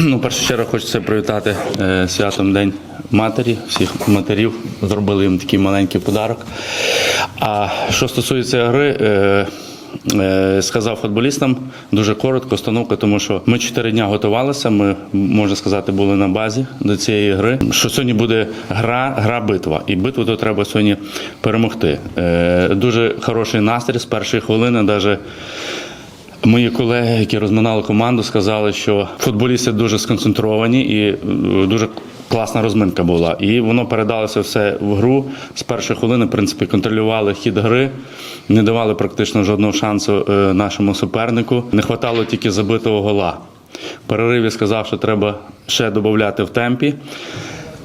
Ну, першу чергу хочеться привітати е, святом День матері, всіх матерів. Зробили їм такий маленький подарок. А що стосується гри, е, е, сказав футболістам дуже коротко, установка, тому що ми чотири дня готувалися. Ми можна сказати, були на базі до цієї гри. Що сьогодні буде гра, гра битва, і битву то треба сьогодні перемогти. Е, дуже хороший настрій з першої хвилини, навіть Мої колеги, які розминали команду, сказали, що футболісти дуже сконцентровані і е, дуже класна розминка була. І воно передалося все в гру. З першої хвилини, в принципі, контролювали хід гри, не давали практично жодного шансу е, нашому супернику. Не вистачало тільки забитого гола. В перериві сказав, що треба ще додати в темпі.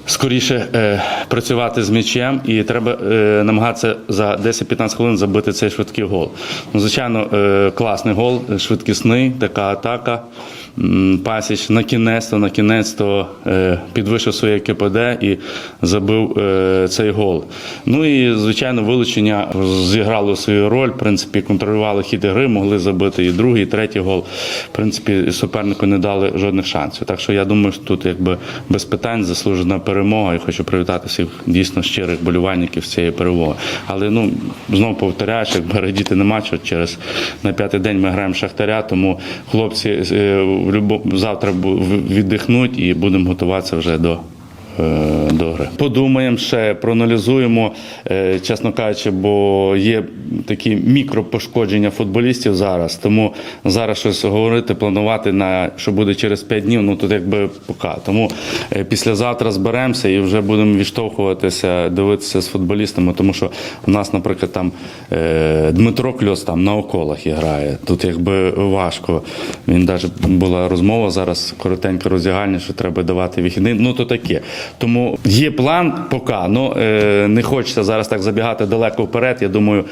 Скоріше е, працювати з м'ячем, і треба е, намагатися за 10-15 хвилин забити цей швидкий гол. Ну, звичайно, е, класний гол, швидкісний, така атака. Пасіч на кінець-то, на кінець-то е, підвищив своє КПД і забив е, цей гол. Ну і звичайно, вилучення зіграло свою роль. В принципі, контролювали хід гри, могли забити і другий, і третій гол. В принципі, супернику не дали жодних шансів. Так що я думаю, що тут якби без питань заслужена перемога. І хочу привітати всіх дійсно щирих болівальників з цієї перемоги. Але ну знову повторяю, якби радіти нема чого. Через на п'ятий день ми граємо шахтаря, тому хлопці е, завтра віддихнуть і будемо готуватися вже до. Е, До. Подумаємо ще, проаналізуємо, е, чесно кажучи, бо є такі мікропошкодження футболістів зараз. Тому зараз щось говорити, планувати на що буде через 5 днів. Ну тут якби поки. Тому е, післязавтра зберемося і вже будемо відштовхуватися, дивитися з футболістами. Тому що у нас, наприклад, там Дмитро Кльос там на околах грає. Тут якби важко. Він навіть була розмова зараз коротенько роздягальня, що треба давати вихідний. Ну то таке. Тому є план поки. Ну е, не хочеться зараз так забігати далеко вперед. Я думаю,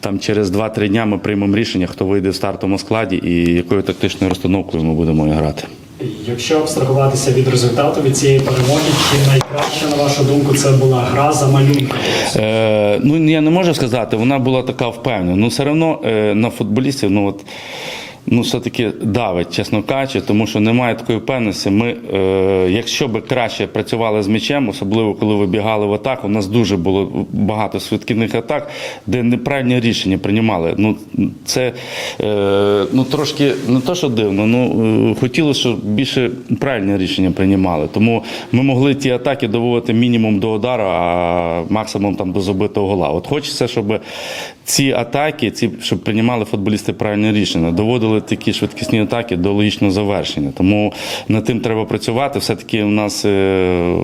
там через 2-3 дня ми приймемо рішення, хто вийде в стартовому складі і якою тактичною розстановкою ми будемо грати. Якщо абстрагуватися від результату від цієї перемоги, чи найкраще, на вашу думку, це була гра за малюнком? Е, ну я не можу сказати, вона була така впевнена. Ну все одно е, на футболістів, ну от. Ну, все-таки давить, чесно кажучи, тому що немає такої впевненості. Ми, е, якщо би краще працювали з м'ячем, особливо коли вибігали в атаку, у нас дуже було багато швидкісних атак, де неправильні рішення приймали. Ну, це е, ну, трошки не то, що дивно, ну е, хотілося, щоб більше правильні рішення приймали. Тому ми могли ті атаки доводити мінімум до удару, а максимум там до забитого гола. От хочеться, щоб ці атаки, ці, щоб приймали футболісти правильні рішення, доводили такі швидкісні атаки до логічного завершення. Тому над тим треба працювати. Все-таки у нас е,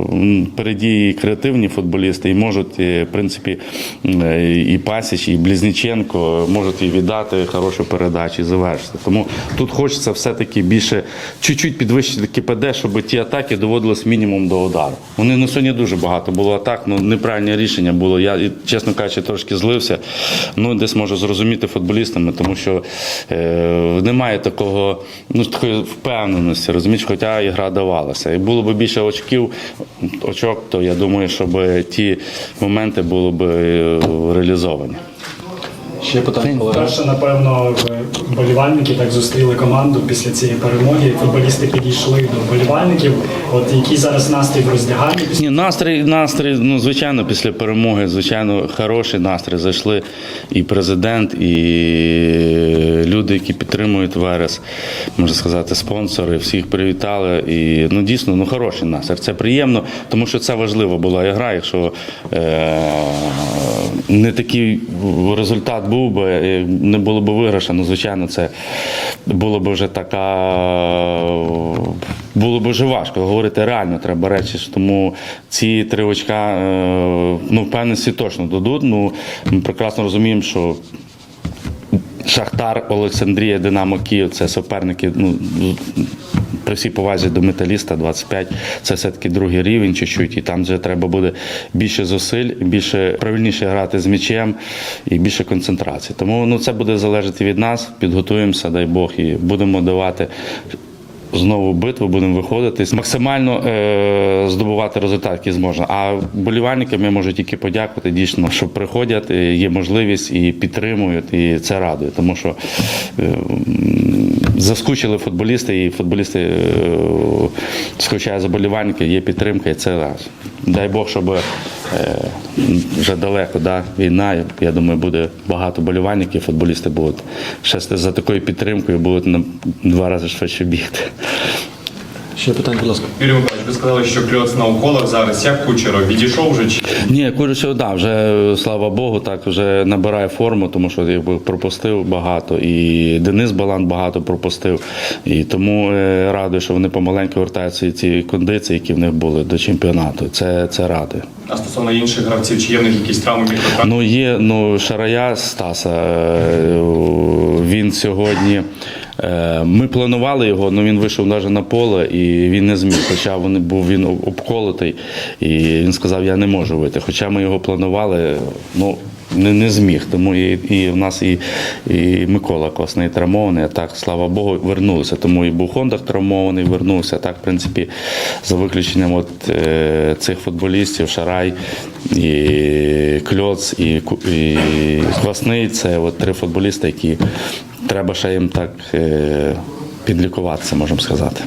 переді креативні футболісти, і можуть, е, в принципі, е, і Пасіч, і Близніченко можуть і віддати хорошу передачу і завершити. Тому тут хочеться все-таки більше чуть-чуть підвищити КПД, щоб ті атаки доводились мінімум до удару. Вони на сьогодні дуже багато було атак, ну неправильне рішення було. Я, чесно кажучи, трошки злився. Ну, десь можу зрозуміти футболістами, тому що немає такого, ну, такої впевненості, розумієш, хоча і давалася. І було б більше очків, очок, то я думаю, щоб ті моменти були б е, реалізовані. Ще питання, колеги. Перше, напевно, ви болівальники так зустріли команду після цієї перемоги. Футболісти підійшли до болівальників. От який зараз настрій в роздяганні? Ні, настрій, настрій, ну звичайно, після перемоги, звичайно, хороший настрій. Зайшли і президент, і люди, які підтримують Верес, можна сказати, спонсори, всіх привітали. І ну дійсно, ну хороший настрій. Це приємно, тому що це важлива була гра. Якщо е, не такий результат був би, не було б виграша, ну звичайно, це було б вже така. Було б вже важко говорити реально треба речі. Тому ці три очка е, ну, впевненості точно дадуть. Ну, ми прекрасно розуміємо, що Шахтар, Олександрія, Динамо Київ це суперники. Ну, при всій повазі до металіста 25 це все-таки другий рівень чуть-чуть, і там вже треба буде більше зусиль, більше правильніше грати з м'ячем і більше концентрації. Тому ну, це буде залежати від нас. Підготуємося, дай Бог, і будемо давати. Знову битву будемо виходити, максимально е, здобувати результат, який зможна. А болівальникам я можу тільки подякувати дійсно, що приходять, е, є можливість і підтримують, і це радує. Тому що е, заскучили футболісти, і футболісти е, скучають за є підтримка, і це раз. Дай Бог, щоб е, вже далеко да, війна. Я думаю, буде багато болівальників, футболісти будуть ще за такою підтримкою, будуть на два рази швидше бігти. Ще питання, будь ласка. Юрій Миколаївич, ви сказали, що кльоц на уколах зараз. Як Кучеров? Відійшов вже чи Ні, Курячов, да, вже слава Богу, так вже набирає форму, тому що якби пропустив багато. І Денис Балан багато пропустив. І тому е, радий, що вони помаленьку вертаються і ці кондиції, які в них були до чемпіонату. Це, це радує. а стосовно інших гравців, чи є в них якісь травми? Ну, є ну, Шарая Стаса. е, Він сьогодні. Е, Ми планували його, але він вийшов навіть на поле і він не зміг. Хоча він був він обколотий, і він сказав, я не можу вийти. Хоча ми його планували, ну не, не зміг. Тому і, і в нас і, і Микола Косний травмований, а так, слава Богу, вернулися. Тому і був Хондак травмований, вернувся. Так, в принципі, за виключенням от, е, цих футболістів, Шарай і Кльоц, і, і Квасний це от три футболісти, які треба ще їм так е, підлікуватися, можемо сказати.